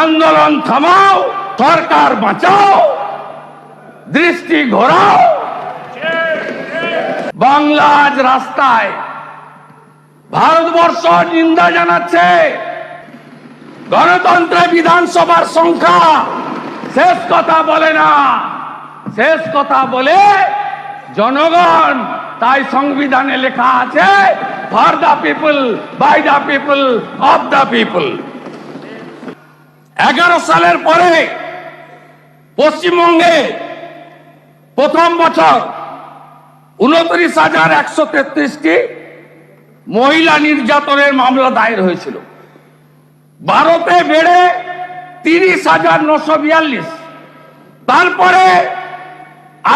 আন্দোলন থামাও, সরকার বাঁচাও, দৃষ্টি ঘোরাও। বাংলা আজ রাস্তায় ভারতবর্ষ নিন্দা জানাচ্ছে। গণতন্ত্রে বিধানসভার সংখ্যা শেষ কথা বলে না। শেষ কথা বলে জনগণ, তাই সংবিধানে লেখা আছে for the people by the people of the people এগারো সালের পরে পশ্চিমবঙ্গে প্রথম বছর উনত্রিশ হাজার একশো তেত্রিশটি মহিলা নির্যাতনের মামলা দায়ের হয়েছিল। ভারতে বেড়ে তিরিশ হাজার নশো বিয়াল্লিশ। তারপরে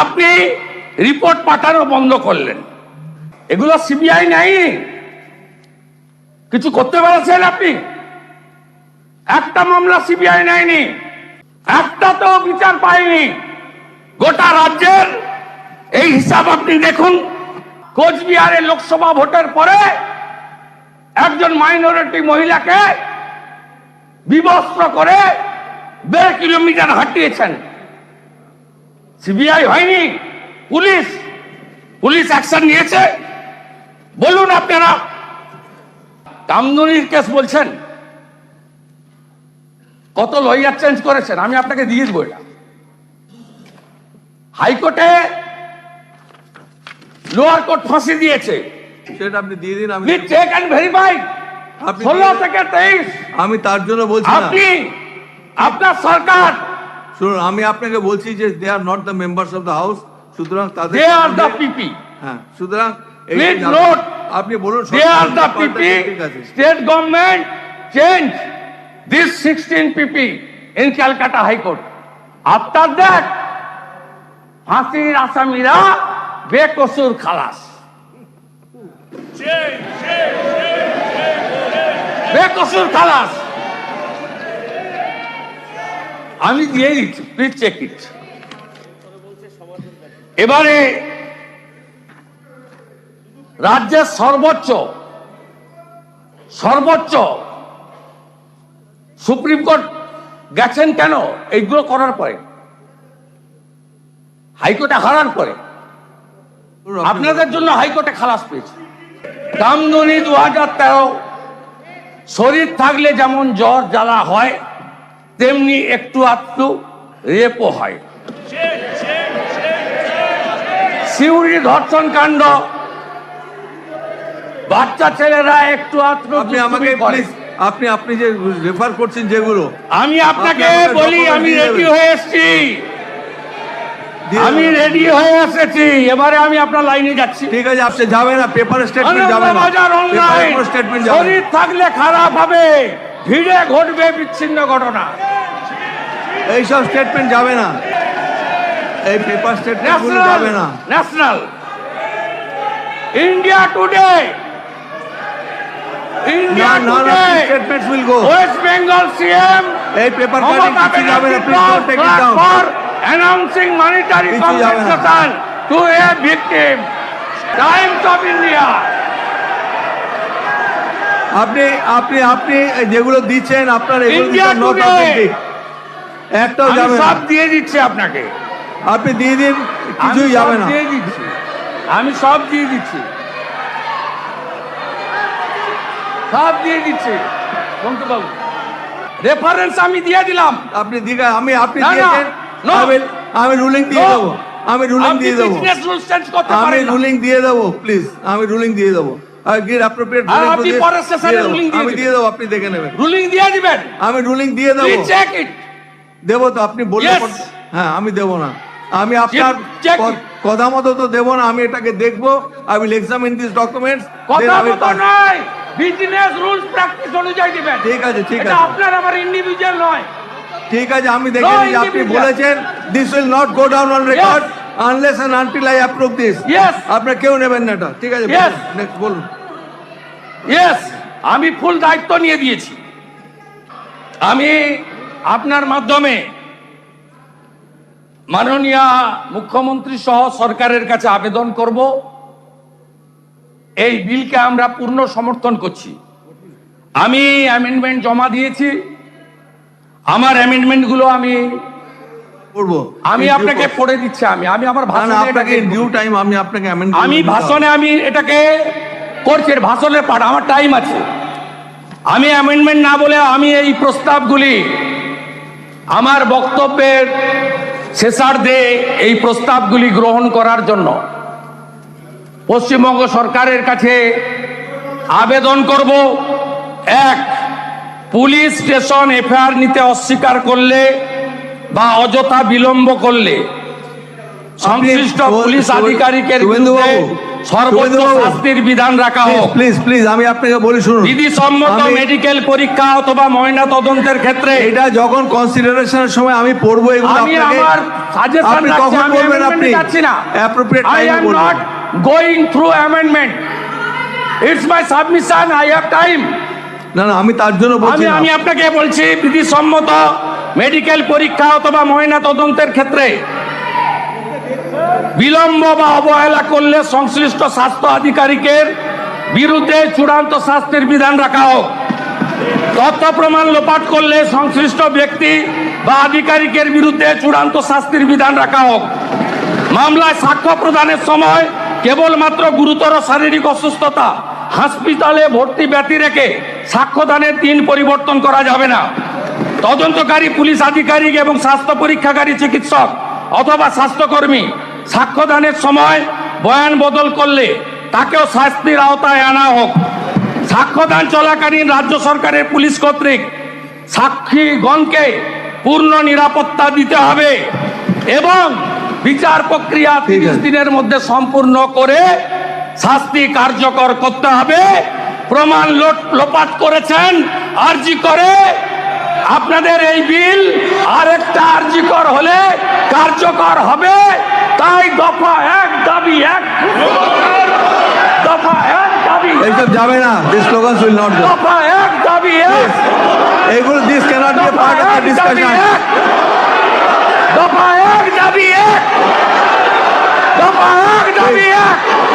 আপনি রিপোর্ট পাঠানো বন্ধ করলেন। এগুলো সিবিআই নাই কিছু করতে পেরেছেন আপনি? একটা মামলা সিবিআই নেয়নি, একটা তো বিচার পায়নি। গোটা রাজ্যের এই হিসাব আপনি দেখুন, কোচবিহারে লোকসভা ভোটের পরে একজন মাইনরিটি মহিলাকে বিবস্ত্র করে দেড় কিলোমিটার হাঁটিয়েছেন। সিবিআই হয়নি, পুলিশ পুলিশ অ্যাকশন নিয়েছে। বলুন আপনারা, কামদুনির কেস বলছেন? কত লয়ার চেঞ্জ করেছেন? আমি আপনাকে দিয়ে দেবো এটা। হাইকোর্টে লোয়ার কোর্ট ফাঁসি দিয়েছে। সেটা আপনি দিয়ে দিন আমি চেক অ্যান্ড ভেরিফাই ষোলো থেকে তেইশ। আমি তার জন্য বলছি আপনি আপনার সরকার। শুনুন আমি আপনাকে বলছি যে they are not the members of the house সুতরাং তাদের দে আর দ্য পিপি হ্যাঁ সুতরাং Please note, আপনি বলুন they are the PP state government change this sixteen PP in Calcutta high court after that ফাঁসির আসামিরা বেকসুর খালাস বেকসুর খালাস আমি দিয়ে দিচ্ছি প্লিজ চেক ইট এবারে, রাজ্যের সর্বোচ্চ সর্বোচ্চ সুপ্রিম কোর্ট গেছেন কেন? এইগুলো করার পরে। হাইকোর্টে হারার পরে। আপনাদের জন্য হাইকোর্টে খালাস পেয়েছে। কামদুনি দু হাজার তেরো শরীর থাকলে যেমন জ্বর জ্বালা হয় তেমনি একটু আধটু রেপও হয়। সিউড়ি ধর্ষণ কাণ্ড বাচ্চা ছেলেরা একটু আধটু আপনি আমাকে আপনি আপনি যে রেফার করছেন যেগুলো আমি আপনাকে বলি আমি রেডি হয়ে এসেছি। আমি রেডি হয়ে এসেছি। এবারে আমি আপনার লাইনে যাচ্ছি। ঠিক আছে আপনি যাবে না পেপার স্টেটমেন্ট যাবে না। অনলাইন স্টেটমেন্ট যাবে শরীর থাকলে খারাপ হবে। ভিড়ে ঘটবে বিচ্ছিন্ন ঘটনা। এইসব স্টেটমেন্ট যাবে না। এই পেপার স্টেটমেন্ট যাবে না। ন্যাশনাল ইন্ডিয়া টুডে ইন্ডিয়া না না today statements will go West Bengal CM এই পেপার কাটিং Mamata কিছু যাবে না Banerjee please don't take it flag down for announcing monetary কিছু যাবে না। compensation to a victim. Times of India. আপনি আপনি আপনি যেগুলো দিচ্ছেন আপনার এগুলো India নট অথেন্টিক একটাও যাবে না। সব দিয়ে দিচ্ছি আপনাকে। আপনি দিয়ে দিন কিছুই যাবে না। দিয়ে দিচ্ছি। আমি সব দিয়ে দিচ্ছি। সব দিয়ে দিচ্ছি। বাবু। রেফারেন্স আমি দিয়ে দিলাম। আপনি দিঘা আমি আপনি দিয়েছেন। আমি রুলিং দিয়ে. দেবো। আমি রুলিং দিয়ে দেবো। আমি রুলিং দিয়ে দেবো প্লিজ আমি রুলিং দিয়ে দেবো। আমি দিয়ে দেবো আপনি দেখে নেবেন। রুলিং দিয়ে দিবেন। আমি রুলিং দিয়ে দেবো। তো আপনি. পর- হ্যাঁ আমি দেবো না। আমি আপনার. কথা মতো তো দেবো না। আমি এটাকে দেখব। I will examine this documents কথা মতো নয়। বিজনেস রুলস প্র্যাকটিস অনুযায়ী দিবেন। ঠিক আছে, ঠিক আছে। আপনার আমার ইন্ডিভিজুয়াল নয়। ঠিক আছে আমি দেখে নিয়েছি আপনি বলেছেন this will not go down on record unless and until I approve this Yes. আপনার কেউ নেবেন না এটা। ঠিক আছে নেক্সট বলুন ইয়েস আমি ফুল দায়িত্ব নিয়ে দিয়েছি। আমি আপনার মাধ্যমে মাননীয় মুখ্যমন্ত্রী সহ সরকারের কাছে আবেদন করব। এই বিলকে আমরা পূর্ণ সমর্থন করছি। আমি অ্যামেন্ডমেন্ট জমা দিয়েছি। আমার অ্যামেন্ডমেন্টগুলো আমি করব। আমি আপনাকে পড়ে দিচ্ছি আমি। আমি আমার ভাষণে আপনাকে ডিউ টাইম আমি আপনাকে আমি ভাষণে আমি এটাকে করছি ভাষণের পাঠ আমার টাইম আছে। আমি অ্যামেন্ডমেন্ট না বলে আমি এই প্রস্তাবগুলি আমার বক্তব্যের শেষার্ধে এই প্রস্তাবগুলি গ্রহণ করার জন্য পশ্চিমবঙ্গ সরকারের কাছে আবেদন করব এক পুলিশ স্টেশন এফআইআর নিতে অস্বীকার করলে বা অযথা বিলম্ব করলে সংশ্লিষ্ট পুলিশ আধিকারিকের বিরুদ্ধে সর্বোচ্চ শাস্তির বিধান রাখা হোক। প্লিজ প্লিজ আমি আপনাকে বলি শুনুন। বিধি সম্মত মেডিকেল পরীক্ষা অথবা ময়না তদন্তের ক্ষেত্রে এটা যখন কনসিডারেশনের সময় আমি পড়ব এগুলো আপনাকে আপনি কখন বলবেন আপনি? যাচ্ছি না। অ্যাপ্রোপ্রিয়েট আই টাইমে বলবেন going through amendment it's my submission I have time না না আমি তার জন্য বলছি আমি আপনাকে বলছি বিধিসম্মত মেডিকেল পরীক্ষা অথবা ময়না তদন্তের ক্ষেত্রে বিলম্ব বা অবহেলা করলে সংশ্লিষ্ট স্বাস্থ্য আধিকারিকের বিরুদ্ধে চূড়ান্ত শাস্তির বিধান রাখা হোক। তথ্য প্রমাণ লোপাট করলে সংশ্লিষ্ট ব্যক্তি বা আধিকারিকের বিরুদ্ধে চূড়ান্ত শাস্তির বিধান রাখা হোক। মামলায় সাক্ষ্য প্রদানের সময় কেবলমাত্র গুরুতর শারীরিক অসুস্থতা, হাসপাতালে ভর্তি ব্যতি রেখে সাক্ষ্যদানের দিন পরিবর্তন করা যাবে না। তদন্তকারী পুলিশ আধিকারিক এবং স্বাস্থ্য পরীক্ষাকারী চিকিৎসক অথবা স্বাস্থ্যকর্মী সাক্ষ্যদানের সময় বয়ান বদল করলে তাকেও শাস্তির আওতায় আনা হোক। সাক্ষ্যদান চলাকালীন রাজ্য সরকারের পুলিশ কর্তৃক সাক্ষীগণকে পূর্ণ নিরাপত্তা দিতে হবে এবং বিচার প্রক্রিয়া তিরিশ দিনের মধ্যে সম্পূর্ণ করে শাস্তি কার্যকর করতে হবে। প্রমাণ লোপাট করেছেন আরজি করে। আপনাদের এই বিল আরেকটা আরজিকর হলে কার্যকর হবে। তাই দফা এক দাবি এক। দফা এক দাবি এইসব যাবে না দিস স্লোগানস উইল নট দফা এক দাবি এক। এগুলো this cannot be part of discussion ดอกปากดอกเบี้ยดอกปากดอกเบี้